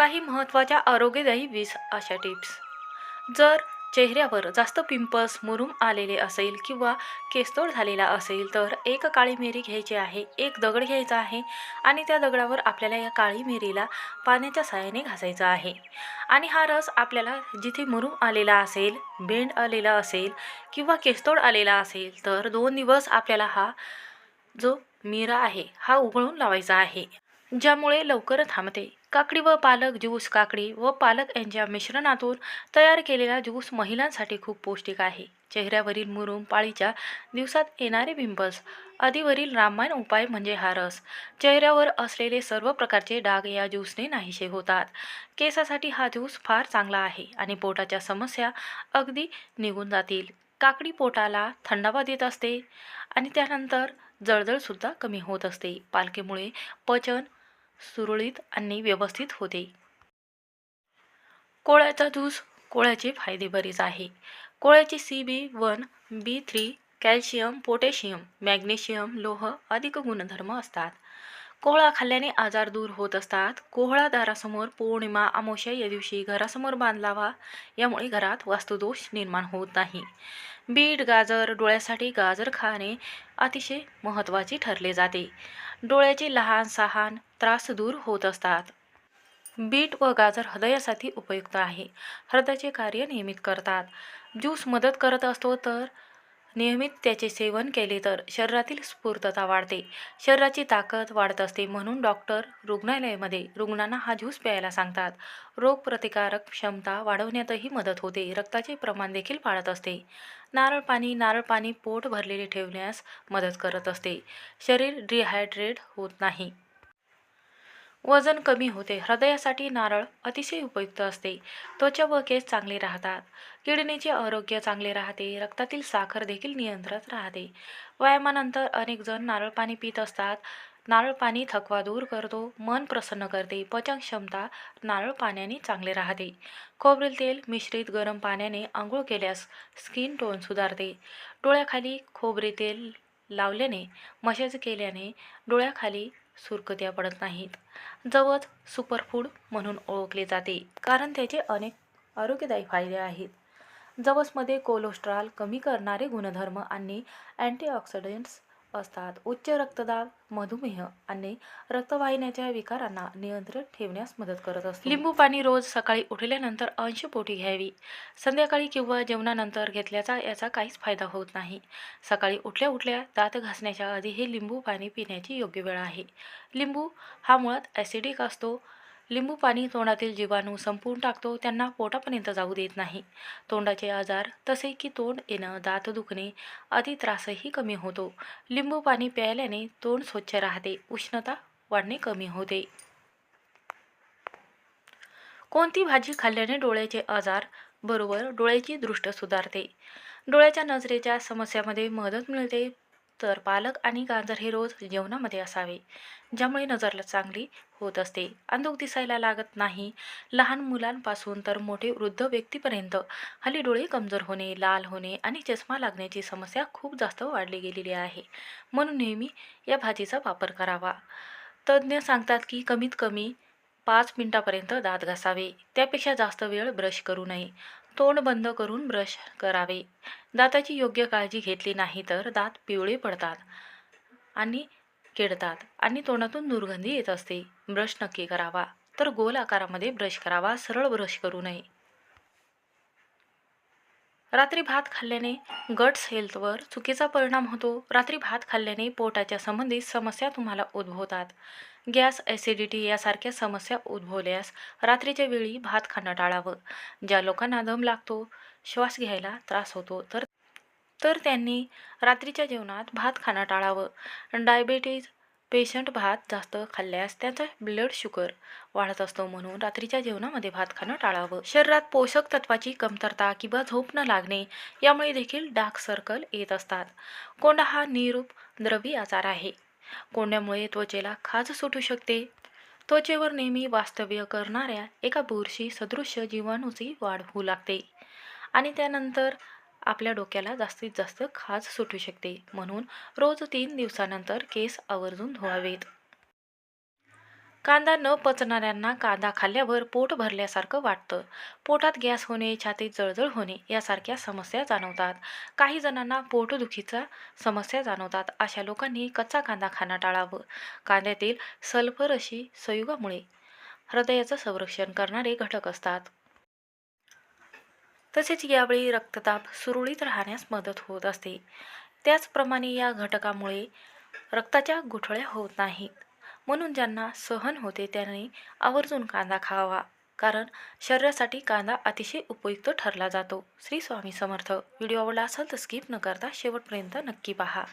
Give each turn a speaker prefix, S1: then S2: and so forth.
S1: काही महत्त्वाच्या आरोग्यदायी वीस अशा टिप्स. जर चेहऱ्यावर जास्त पिंपल्स मुरूम आलेले असेल किंवा केसतोड झालेला असेल तर एक काळी मिरी घ्यायची आहे एक दगड घ्यायचा आहे आणि त्या दगडावर आपल्याला या काळी मिरीला पाण्याच्या साहाय्याने घासायचा आहे. आणि हा रस आपल्याला जिथे मुरूम आलेला असेल बेंड आलेला असेल किंवा केसतोड आलेला असेल तर दोन दिवस आपल्याला हा जो मिरा आहे हा उघळून लावायचा आहे ज्यामुळे लवकर थांबते. काकडी व पालक ज्यूस काकडी व पालक यांच्या मिश्रणातून तयार केलेला ज्यूस महिलांसाठी खूप पौष्टिक आहे. चेहऱ्यावरील मुरुम पाळीच्या दिवसात येणारे पिंपल्स आदीवरील रामायण उपाय म्हणजे हा रस चेहऱ्यावर असलेले सर्व प्रकारचे डाग या ज्यूसने नाहीसे होतात. केसासाठी हा ज्यूस फार चांगला आहे आणि पोटाच्या समस्या अगदी निघून जातील. काकडी पोटाला थंडावा देत असते आणि त्यानंतर जळजळसुद्धा कमी होत असते. पालकेमुळे पचन सुरळीत आणि व्यवस्थित होते. कोळ्याचा ज्यूस कोळ्याचे फायदे बरेच आहे. कोळ्याचे C B one B three calcium potassium magnesium लोह अधिक गुणधर्म असतात. कोहळा खाल्ल्याने आजार दूर होत असतात. कोहळा दारासमोर पौर्णिमा अमावस्या या दिवशी घरासमोर बांधलावा यामुळे घरात वास्तुदोष निर्माण होत नाही. बीट गाजर डोळ्यासाठी गाजर खाणे अतिशय महत्त्वाचे ठरले जाते. डोळ्याचे लहान सहान त्रास दूर होत असतात. बीट व गाजर हृदयासाठी उपयुक्त आहे. हृदयाचे कार्य नियमित करतात. ज्यूस मदत करत असतो तर नियमित त्याचे सेवन केले तर शरीरातील स्फूर्तता वाढते. शरीराची ताकद वाढत असते म्हणून डॉक्टर रुग्णालयामध्ये रुग्णांना हा ज्यूस प्यायला सांगतात. रोगप्रतिकारक क्षमता वाढवण्यातही मदत होते. रक्ताचे प्रमाण देखील वाढत असते. नारळ पाणी नारळ पाणी पोट भरलेले ठेवण्यास मदत करत असते. शरीर डिहायड्रेट होत नाही. वजन कमी होते. हृदयासाठी नारळ अतिशय उपयुक्त असते. त्वचा व केस चांगले राहतात. किडनीचे आरोग्य चांगले राहते. रक्तातील साखर देखील नियंत्रणात राहते. व्यायामानंतर अनेक जण नारळ पाणी पित असतात. नारळ पाणी थकवा दूर करतो. मन प्रसन्न करते. पचन क्षमता नारळ पाण्याने चांगले राहते. खोबरेल तेल मिश्रित गरम पाण्याने आंघोळ केल्यास स्किन टोन सुधारते. डोळ्याखाली खोबरे तेल लावल्याने मशाज केल्याने डोळ्याखाली सुरकत्या पडत नाहीत. जवस सुपरफूड म्हणून ओळखले जाते कारण त्याचे अनेक आरोग्यदायी फायदे आहेत. जवसमध्ये कोलेस्ट्रॉल कमी करणारे गुणधर्म आणि अँटीऑक्सिडंट्स असतात. उच्च रक्तदाब मधुमेह आणि रक्तवाहिन्याच्या विकारांना नियंत्रित ठेवण्यास मदत करत असते. लिंबू पाणी रोज सकाळी उठल्यानंतर अंश पोटी घ्यावी. संध्याकाळी किंवा जेवणानंतर घेतल्याचा याचा काहीच फायदा होत नाही. सकाळी उठल्या उठल्या दात घासण्याच्या आधी हे लिंबू पाणी पिण्याची योग्य वेळ आहे. लिंबू हा मुळात ॲसिडिक असतो. लिंबू पाणी तोंडातील जीवाणू संपवून टाकतो त्यांना पोटापर्यंत जाऊ देत नाही. तोंडाचे आजार तसे की तोंड येणं दात दुखणे आदी त्रासही कमी होतो. लिंबू पाणी प्यायल्याने तोंड स्वच्छ राहते उष्णता वाढणे कमी होते. कोणती भाजी खाल्ल्याने डोळ्याचे आजार? बरोबर डोळ्याची दृष्ट सुधारते. डोळ्याच्या नजरेच्या समस्यामध्ये मदत मिळते तर पालक आणि गाजर हे रोज जेवणामध्ये असावे ज्यामुळे नजर चांगली होत असते. अंधुक दिसायला लागत नाही. लहान मुलांपासून तर मोठे वृद्ध व्यक्तीपर्यंत हल्ली डोळे कमजोर होणे लाल होणे आणि चष्मा लागण्याची समस्या खूप जास्त वाढली गेलेली आहे. म्हणून नेहमी या भाजीचा वापर करावा. तज्ज्ञ सांगतात की कमीत कमी पाच मिनटापर्यंत दात घासावे. त्यापेक्षा जास्त वेळ ब्रश करू नये. तोंड बंद करून ब्रश करावे. दाताची योग्य काळजी घेतली नाही तर दात पिवळे पडतात आणि किडतात आणि तोंडातून दुर्गंधी येत असते. ब्रश नक्की करावा. तर गोल आकारामध्ये ब्रश करावा. सरळ ब्रश करू नये. रात्री भात खाल्ल्याने गट्स हेल्थवर चुकीचा परिणाम होतो. रात्री भात खाल्ल्याने पोटाच्या संबंधित समस्या तुम्हाला उद्भवतात. गॅस ॲसिडिटी यासारख्या समस्या उद्भवल्यास रात्रीच्या वेळी भात खाणं टाळावं. ज्या लोकांना दम लागतो श्वास घ्यायला त्रास होतो तर तर त्यांनी रात्रीच्या जेवणात भात खाणं टाळावं. डायबेटीज पेशंट भात जास्त खाल्ल्यास त्यांचा ब्लड शुगर वाढत असतो म्हणून रात्रीच्या जेवणामध्ये भात खाणं टाळावं. शरीरात पोषक तत्वाची कमतरता किंवा झोप न लागणे यामुळे देखील डार्क सर्कल येत असतात. कोंडा हा निरूप द्रवी आजार आहे. कोंड्यामुळे त्वचेला खाज सुटू शकते. त्वचेवर नेहमी वास्तव्य करणाऱ्या एका बुरशी सदृश्य जीवाणूची वाढ होऊ लागते. आणि त्यानंतर आपल्या डोक्याला जास्तीत जास्त खाज सुटू शकते. म्हणून रोज तीन दिवसानंतर केस आवर्जून धुवावेत. कांदा न पचणाऱ्यांना कांदा खाल्ल्यावर पोट भरल्यासारखं वाटतं. पोटात गॅस होणे छातीत जळजळ होणे यासारख्या समस्या जाणवतात. काही जणांना पोटदुखीचा समस्या जाणवतात. अशा लोकांनी कच्चा कांदा खाणं टाळावं. कांद्यातील सल्फर अशी संयुगामुळे हृदयाचं संरक्षण करणारे घटक असतात. तसेच यावेळी रक्तदाब सुरळीत राहण्यास मदत होत असते. त्याचप्रमाणे या घटकामुळे रक्ताच्या गुठळ्या होत नाहीत. म्हणून ज्यांना सहन होते त्यांनी आवर्जून कांदा खावा कारण शरीरासाठी कांदा अतिशय उपयुक्त ठरला जातो. श्री स्वामी समर्थ. व्हिडिओ आवडला असेल तर स्किप न करता शेवटपर्यंत नक्की पहा.